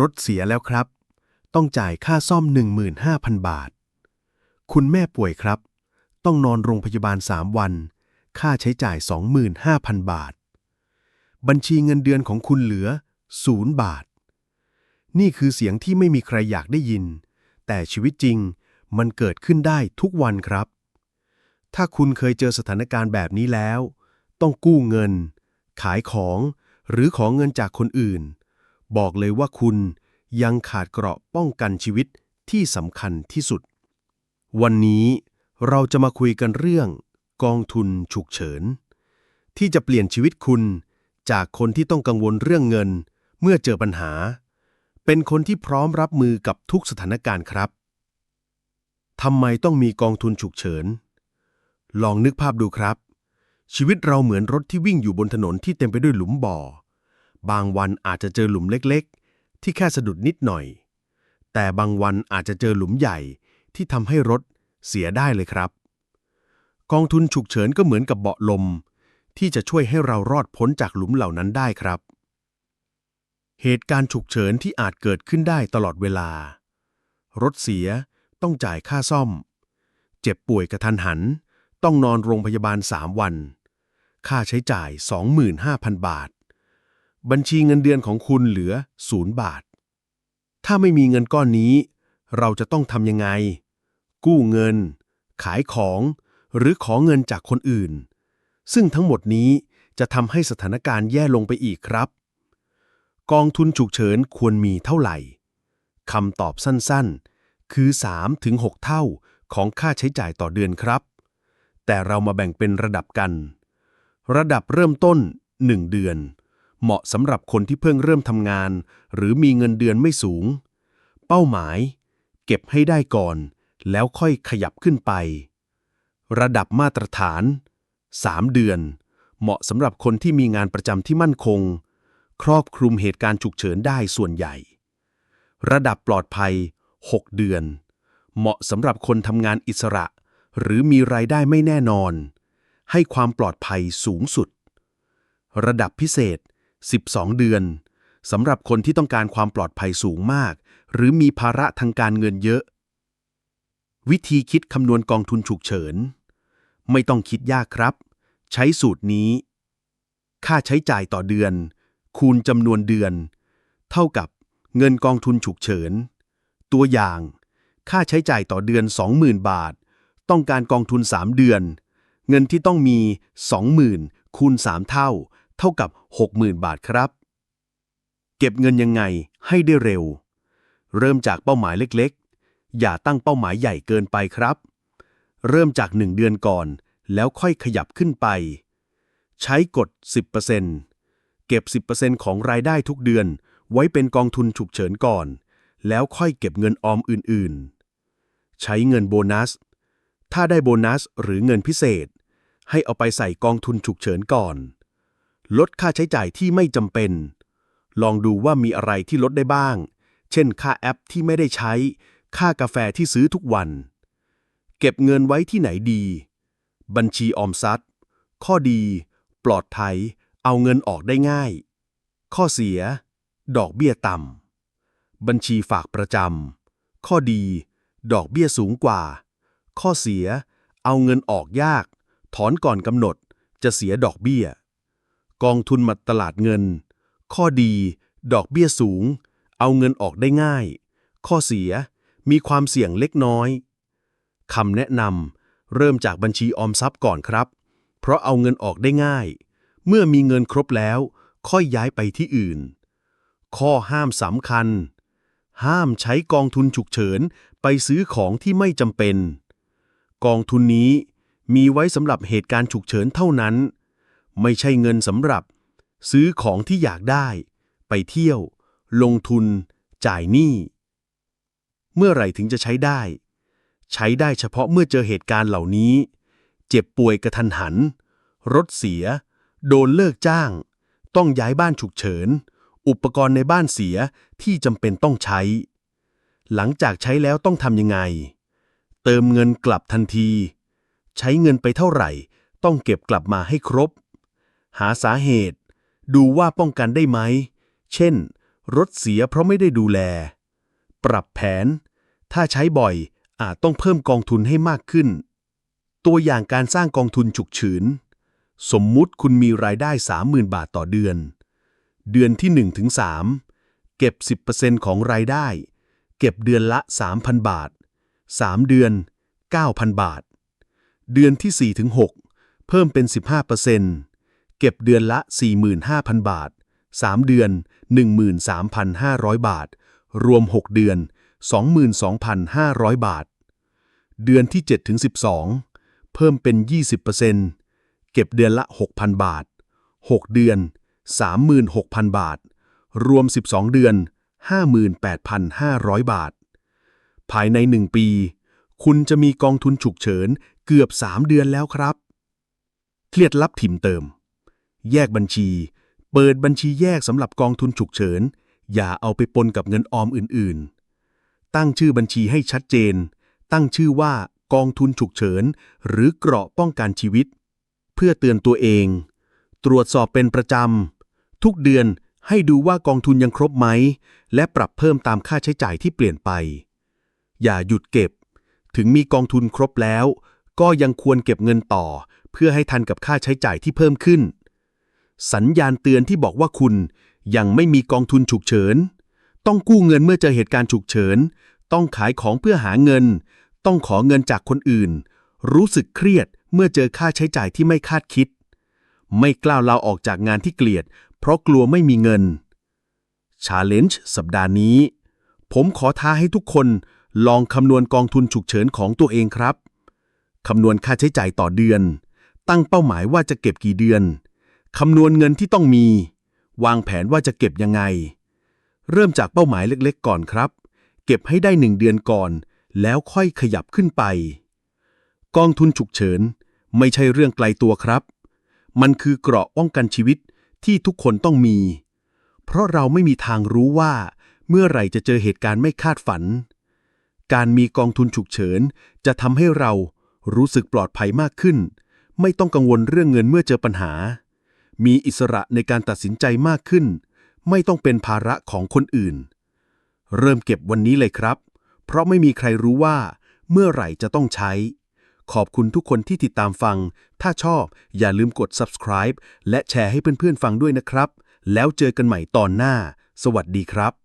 รถเสียแล้วครับ ต้องจ่ายค่าซ่อม 15,000 บาท คุณแม่ป่วยครับ ต้องนอนโรงพยาบาล 3 วัน ค่าใช้จ่าย 25,000 บาท บัญชีเงินเดือนของคุณเหลือ 0 บาท นี่คือเสียงที่ไม่มีใครอยากได้ยิน แต่ชีวิตจริงมันเกิดขึ้นได้ทุกวันครับ ถ้าคุณเคยเจอสถานการณ์แบบนี้แล้ว ต้องกู้เงิน ขายของ หรือขอเงินจากคนอื่น บอกเลยว่าคุณยังขาดเกราะป้องกันชีวิตที่สำคัญที่สุด วันนี้เราจะมาคุยกันเรื่อง กองทุนฉุกเฉิน ที่จะเปลี่ยนชีวิตคุณ จากคนที่ต้องกังวลเรื่องเงิน เมื่อเจอปัญหา เป็นคนที่พร้อมรับมือกับทุกสถานการณ์ครับทำไมต้องมีกองทุนฉุกเฉิน ลองนึกภาพดูครับ ชีวิตเราเหมือนรถที่วิ่งอยู่บนถนนที่เต็มไปด้วยหลุมบ่อ บางวันอาจจะเจอหลุมเล็กๆ ที่แค่สะดุดนิดหน่อย แต่บางวันอาจจะเจอหลุมใหญ่ที่ทำให้รถเสียได้เลยครับ กองทุนฉุกเฉินก็เหมือนกับเบาะลม ที่จะช่วยให้เรารอดพ้นจากหลุมเหล่านั้นได้ครับ เหตุการณ์ฉุกเฉินที่อาจเกิดขึ้นได้ตลอดเวลา รถเสียต้องจ่ายค่าซ่อม เจ็บป่วยกระทันหัน ต้องนอนโรงพยาบาล 3 วัน ค่าใช้จ่าย 25,000 บาท บัญชีเงินเดือนของคุณเหลือ0บาท ถ้าไม่มีเงินก้อนนี้ เราจะต้องทำยังไง กู้เงิน ขายของ หรือขอเงินจากคนอื่น ซึ่งทั้งหมดนี้จะทำให้สถานการณ์แย่ลงไปอีกครับ กองทุนฉุกเฉินควรมีเท่าไหร่คำตอบสั้นๆ คือ 3-6 เท่าของค่าใช้จ่ายต่อเดือนครับ แต่เรามาแบ่งเป็นระดับกัน ระดับเริ่มต้น 1 เดือน เหมาะสำหรับคนที่เพิ่งเริ่มทำงาน หรือมีเงินเดือนไม่สูง เป้าหมาย เก็บให้ได้ก่อน แล้วค่อยขยับขึ้นไป ระดับมาตรฐาน 3 เดือน เหมาะสำหรับคนที่มีงานประจำที่มั่นคง ครอบคลุมเหตุการณ์ฉุกเฉินได้ส่วนใหญ่ ระดับปลอดภัย 6 เดือน เหมาะสำหรับคนทำงานอิสระ หรือมีรายได้ไม่แน่นอน ให้ความปลอดภัยสูงสุด ระดับพิเศษ 12 เดือนสำหรับคนที่ต้องการความปลอดภัยสูงมาก หรือมีภาระทางการเงินเยอะ วิธีคิดคำนวณกองทุนฉุกเฉิน ไม่ต้องคิดยากครับ ใช้สูตรนี้ ค่าใช้จ่ายต่อเดือน คูณจำนวนเดือน เท่ากับเงินกองทุนฉุกเฉิน ตัวอย่าง ค่าใช้จ่ายต่อเดือน 20,000 บาท ต้องการกองทุน 3 เดือน เงินที่ต้องมี 20,000 คูณ 3 เท่า เท่ากับ 60,000 บาทครับ เก็บเงินยังไงให้ได้เร็ว เริ่มจากเป้าหมายเล็กๆ อย่าตั้งเป้าหมายใหญ่เกินไปครับ เริ่มจาก 1 เดือนก่อน แล้วค่อยขยับขึ้นไป ใช้กฎ 10%เก็บ 10%ของรายได้ทุกเดือน ไว้เป็นกองทุนฉุกเฉินก่อน แล้วค่อยเก็บเงินออมอื่นๆ ใช้เงินโบนัส ถ้าได้โบนัสหรือเงินพิเศษให้เอาไปใส่กองทุนฉุกเฉินก่อน ลดค่าใช้จ่ายที่ไม่จำเป็น ลองดูว่ามีอะไรที่ลดได้บ้าง เช่น ค่าแอปที่ไม่ได้ใช้ ค่ากาแฟที่ซื้อทุกวัน เก็บเงินไว้ที่ไหนดี บัญชีออมทรัพย์ ข้อดี ปลอดภัย เอาเงินออกได้ง่าย ข้อเสีย ดอกเบี้ยต่ำ บัญชีฝากประจำ ข้อดี ดอกเบี้ยสูงกว่า ข้อเสีย เอาเงินออกยาก ถอนก่อนกำหนด จะเสียดอกเบี้ย กองทุนมาตลาดเงิน ข้อดี ดอกเบี้ยสูง เอาเงินออกได้ง่าย ข้อเสีย มีความเสี่ยงเล็กน้อยคำแนะนำเริ่มจากบัญชีออมทรัพย์ก่อนครับ เพราะเอาเงินออกได้ง่าย เมื่อมีเงินครบแล้ว ค่อยย้ายไปที่อื่น ข้อห้ามสำคัญ ห้ามใช้กองทุนฉุกเฉินไปซื้อของที่ไม่จำเป็น กองทุนนี้มีไว้สำหรับเหตุการณ์ฉุกเฉินเท่านั้น ไม่ใช่เงินสำหรับ ซื้อของที่อยากได้ ไปเที่ยว ลงทุน จ่ายหนี้ เมื่อไหร่ถึงจะใช้ได้ ใช้ได้เฉพาะเมื่อเจอเหตุการณ์เหล่านี้ เจ็บป่วยกระทันหัน รถเสีย โดนเลิกจ้าง ต้องย้ายบ้านฉุกเฉิน อุปกรณ์ในบ้านเสียที่จำเป็นต้องใช้ หลังจากใช้แล้วต้องทำยังไง เติมเงินกลับทันที ใช้เงินไปเท่าไหร่ ต้องเก็บกลับมาให้ครบ หาสาเหตุ ดูว่าป้องกันได้ไหม เช่น รถเสียเพราะไม่ได้ดูแล ปรับแผน ถ้าใช้บ่อยอาจต้องเพิ่มกองทุนให้มากขึ้น ตัวอย่างการสร้างกองทุนฉุกเฉินสมมุติคุณมีรายได้ 30,000 บาทต่อเดือน เดือนที่1ถึง3เก็บ 10%ของรายได้ เก็บเดือนละ 3,000 บาท 3 เดือน 9,000 บาท เดือนที่4ถึง6เพิ่มเป็น 15% เก็บเดือนละ 45,000 บาท 3 เดือน 13,500 บาท รวม 6 เดือน 22,500 บาท เดือนที่7ถึง12 เพิ่มเป็น 20%เก็บเดือนละ 6,000 บาท 6 เดือน 36,000 บาท รวม 12 เดือน 58,500 บาท ภายใน 1 ปี คุณจะมีกองทุนฉุกเฉินเกือบ 3 เดือนแล้วครับ เครียดลับถิ่มเติม แยกบัญชี เปิดบัญชีแยกสำหรับกองทุนฉุกเฉิน อย่าเอาไปปนกับเงินออมอื่นๆ ตั้งชื่อบัญชีให้ชัดเจน ตั้งชื่อว่ากองทุนฉุกเฉิน หรือเกราะป้องกันชีวิต เพื่อเตือนตัวเอง ตรวจสอบเป็นประจำ ทุกเดือนให้ดูว่ากองทุนยังครบไหม และปรับเพิ่มตามค่าใช้จ่ายที่เปลี่ยนไป อย่าหยุดเก็บ ถึงมีกองทุนครบแล้ว ก็ยังควรเก็บเงินต่อ เพื่อให้ทันกับค่าใช้จ่ายที่เพิ่มขึ้น สัญญาณเตือนที่บอกว่าคุณ ยังไม่มีกองทุนฉุกเฉิน ต้องกู้เงินเมื่อเจอเหตุการณ์ฉุกเฉิน ต้องขายของเพื่อหาเงิน ต้องขอเงินจากคนอื่น รู้สึกเครียดเมื่อเจอค่าใช้จ่ายที่ไม่คาดคิด ไม่กล้าลาออกจากงานที่เกลียด เพราะกลัวไม่มีเงิน Challenge สัปดาห์นี้ ผมขอท้าให้ทุกคนลองคำนวณกองทุนฉุกเฉินของตัวเองครับ คำนวณค่าใช้จ่ายต่อเดือน ตั้งเป้าหมายว่าจะเก็บกี่เดือน คำนวณเงินที่ต้องมี วางแผนว่าจะเก็บยังไง เริ่มจากเป้าหมายเล็กๆ ก่อนครับ เก็บให้ได้หนึ่งเดือนก่อน แล้วค่อยขยับขึ้นไป กองทุนฉุกเฉิน ไม่ใช่เรื่องไกลตัวครับ มันคือเกราะป้องกันชีวิตที่ทุกคนต้องมี เพราะเราไม่มีทางรู้ว่า เมื่อไหร่จะเจอเหตุการณ์ไม่คาดฝัน การมีกองทุนฉุกเฉิน จะทำให้เรารู้สึกปลอดภัยมากขึ้น ไม่ต้องกังวลเรื่องเงินเมื่อเจอปัญหา มีอิสระในการตัดสินใจมากขึ้น ไม่ต้องเป็นภาระของคนอื่น เริ่มเก็บวันนี้เลยครับ เพราะไม่มีใครรู้ว่า เมื่อไหร่จะต้องใช้ ขอบคุณทุกคนที่ติดตามฟัง ถ้าชอบอย่าลืมกด subscribe และแชร์ให้เพื่อนๆฟังด้วยนะครับ แล้วเจอกันใหม่ตอนหน้า สวัสดีครับ